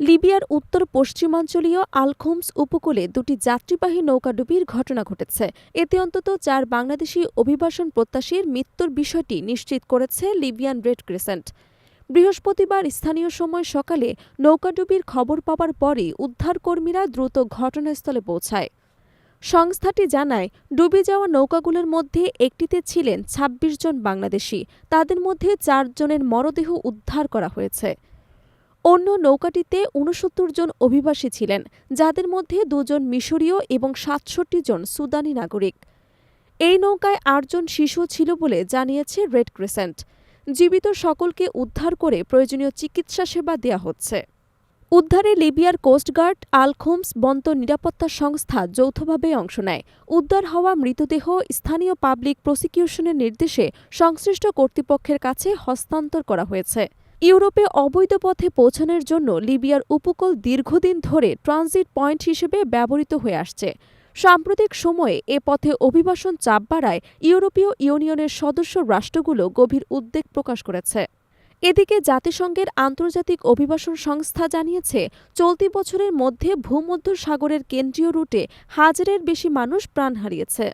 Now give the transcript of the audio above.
লিবিয়ার উত্তর পশ্চিমাঞ্চলীয় আলখোমস উপকূলে দুটি যাত্রীবাহী নৌকাডুবির ঘটনা ঘটেছে। এতে অন্তত চার বাংলাদেশি অভিবাসন প্রত্যাশীর মৃত্যুর বিষয়টি নিশ্চিত করেছে লিবিয়ান রেড ক্রিসেন্ট। বৃহস্পতিবার স্থানীয় সময় সকালে নৌকাডুবির খবর পাওয়ার পরই উদ্ধারকর্মীরা দ্রুত ঘটনাস্থলে পৌঁছায়। সংস্থাটি জানায়, ডুবে যাওয়া নৌকাগুলোর মধ্যে একটিতে ছিলেন ২৬ জন বাংলাদেশি। তাদের মধ্যে চারজনের মরদেহ উদ্ধার করা হয়েছে। অন্য নৌকাটিতে উনসত্তর জন অভিবাসী ছিলেন, যাদের মধ্যে দুজন মিশরীয় এবং সাতষট্টি জন সুদানি নাগরিক। এই নৌকায় আটজন শিশু ছিল বলে জানিয়েছে রেড ক্রিসেন্ট। জীবিত সকলকে উদ্ধার করে প্রয়োজনীয় চিকিৎসা সেবা দেয়া হচ্ছে। উদ্ধারে লিবিয়ার কোস্টগার্ড আলখোমস বন্ত নিরাপত্তা সংস্থা যৌথভাবে অংশ নেয়। উদ্ধার হওয়া মৃতদেহ স্থানীয় পাবলিক প্রসিকিউশনের নির্দেশে সংশ্লিষ্ট কর্তৃপক্ষের কাছে হস্তান্তর করা হয়েছে। ইউরোপে অবৈধ পথে পৌঁছানোর জন্য লিবিয়ার উপকূল দীর্ঘদিন ধরে ট্রানজিট পয়েন্ট হিসেবে ব্যবহৃত হয়ে আসছে। সাম্প্রতিক সময়ে এ পথে অভিবাসন চাপ বাড়ায় ইউরোপীয় ইউনিয়নের সদস্য রাষ্ট্রগুলো গভীর উদ্বেগ প্রকাশ করেছে। এদিকে জাতিসংঘের আন্তর্জাতিক অভিবাসন সংস্থা জানিয়েছে, চলতি বছরের মধ্যে ভূমধ্য সাগরের কেন্দ্রীয় রুটে হাজারের বেশি মানুষ প্রাণ হারিয়েছে।